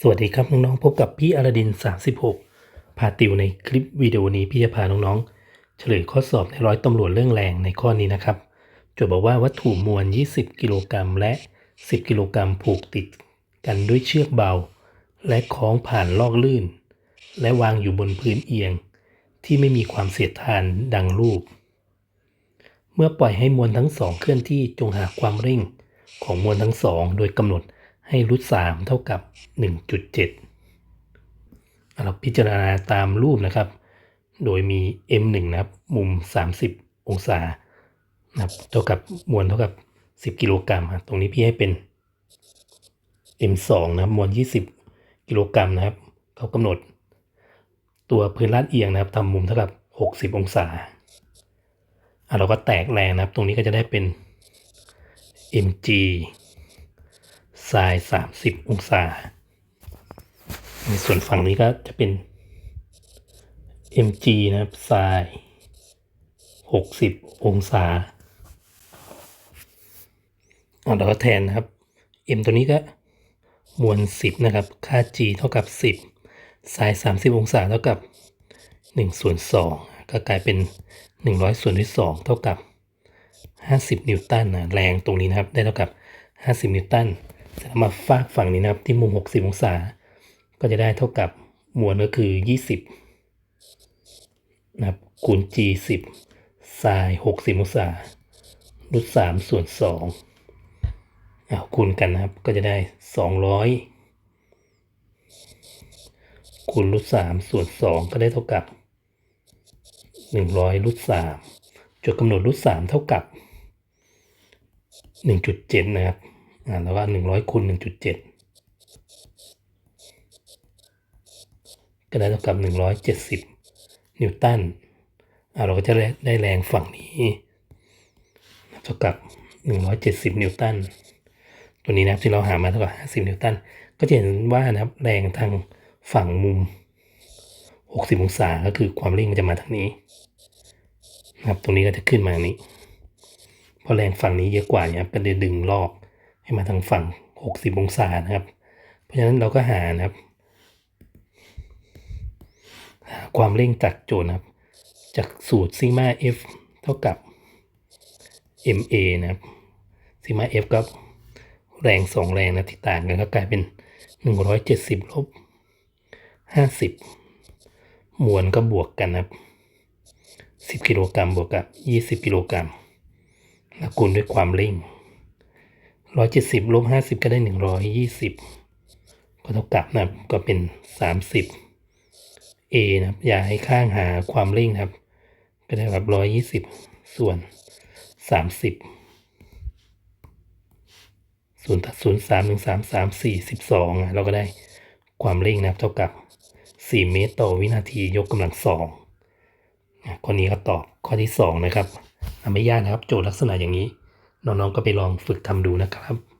สวัสดีครับน้องๆ พบกับพี่อรดิน 36 พาติวในคลิปวิดีโอนี้พี่จะพาน้องๆ เฉลยข้อสอบในร้อยตำรวจเรื่องแรงในข้อนี้นะครับโจทย์บอกว่าวัตถุมวล 20 กิโลกรัมและ 10 กิโลกรัมผูกติดกันด้วยเชือกเบา และคล้องผ่านลอกลื่น และวางอยู่บนพื้นเอียง ที่ไม่มีความเสียดทานดังรูป เมื่อปล่อยให้มวลทั้งสองเคลื่อนที่จงหาความเร่งของมวลทั้งสองโดยกำหนด ให้รูทสามเท่ากับ 1.7 เราพิจารณาตามรูปนะครับ โดยมี m1 นะครับ มุม 30 องศานะครับเท่ากับมวลเท่ากับ 10 กิโลกรัมอะตรงนี้พี่ให้เป็น m2 นะครับมวล 20 กิโลกรัมนะครับเขากำหนด ตัวพื้นลาดเอียงนะครับทำมุมเท่ากับ 60 องศาอะเราก็แตกแรงนะครับ ตรงนี้ก็จะได้เป็น mg ไซน์30 องศา ในส่วนฝั่งนี้ก็จะเป็น mg นะครับไซน์60 องศาอะเราก็แทนนะครับ m ตัวนี้ก็มวล 10 นะครับ ค่า g เท่ากับ 10ไซน์30 องศาเท่ากับ1ส่วน2ก็กลายเป็น 100 ส่วนด้วย 2 เท่ากับ 50 นิวตันนะแรงตรงนี้นะครับ ได้เท่ากับ 50 นิวตัน เสร็จแล้วมาฟากฝั่งนี้นะครับที่มุม 60 องศา ก็จะได้เท่ากับมวลก็คือ 20 นะครับคูณ g 10ไซน์60 องศารูท3ส่วน2อ่าคูณกันนะครับก็จะได้ 200 คูณรูท3ส่วน 2 ก็ได้เท่ากับ 100รูท3จุดกำหนดรูท3เท่ากับ 1.7 นะครับ อ่าแล้วก็100คูณ1.7ก็ได้เท่ากับ170นิวตันอ่าเราก็จะได้แรงฝั่งนี้เท่ากับ170นิวตันตัวนี้นะครับที่เราหามาเท่ากับ50นิวตันก็จะเห็นว่านะครับแรงทางฝั่งมุม60องศาก็คือความเร่งมันจะมาทางนี้นะครับตรงนี้ก็จะขึ้นมาทางนี้พอแรงฝั่งนี้เยอะกว่าเนี่ยก็จะดึงลอก ให้มาทางฝั่ง 60 องศานะครับ เพราะฉะนั้นเราก็หานะครับความเร่งจากโจทย์นะครับ จากสูตรซิกมา f เท่ากับ ma นะครับซิกมา f ก็แรงสองแรงนะที่ต่างกันก็กลายเป็น 170ลบ50 มวลก็บวกกันนะครับ10 กิโลกรัมบวกกับ 20 กิโลกรัมแล้วคูณด้วยความเร่ง 170ลบ50ก็ได้120ก็เท่ากับนะครับก็เป็น30 a นะครับอย่าให้ข้างหาความเร่งนะครับ ก็ได้แบบ120ส่วน30ศูนย์ตัดศูนย์สามหนึ่งสามสามสี่สิบสองเราก็ได้ความเร่งนะครับเท่ากับ4เมตรต่อวินาทียกกำลังสองข้อนี้ก็ตอบข้อที่2นะครับไม่ยากนะครับ โจทย์ลักษณะอย่างนี้ น้องๆก็ไปลองฝึกทำดูนะครับ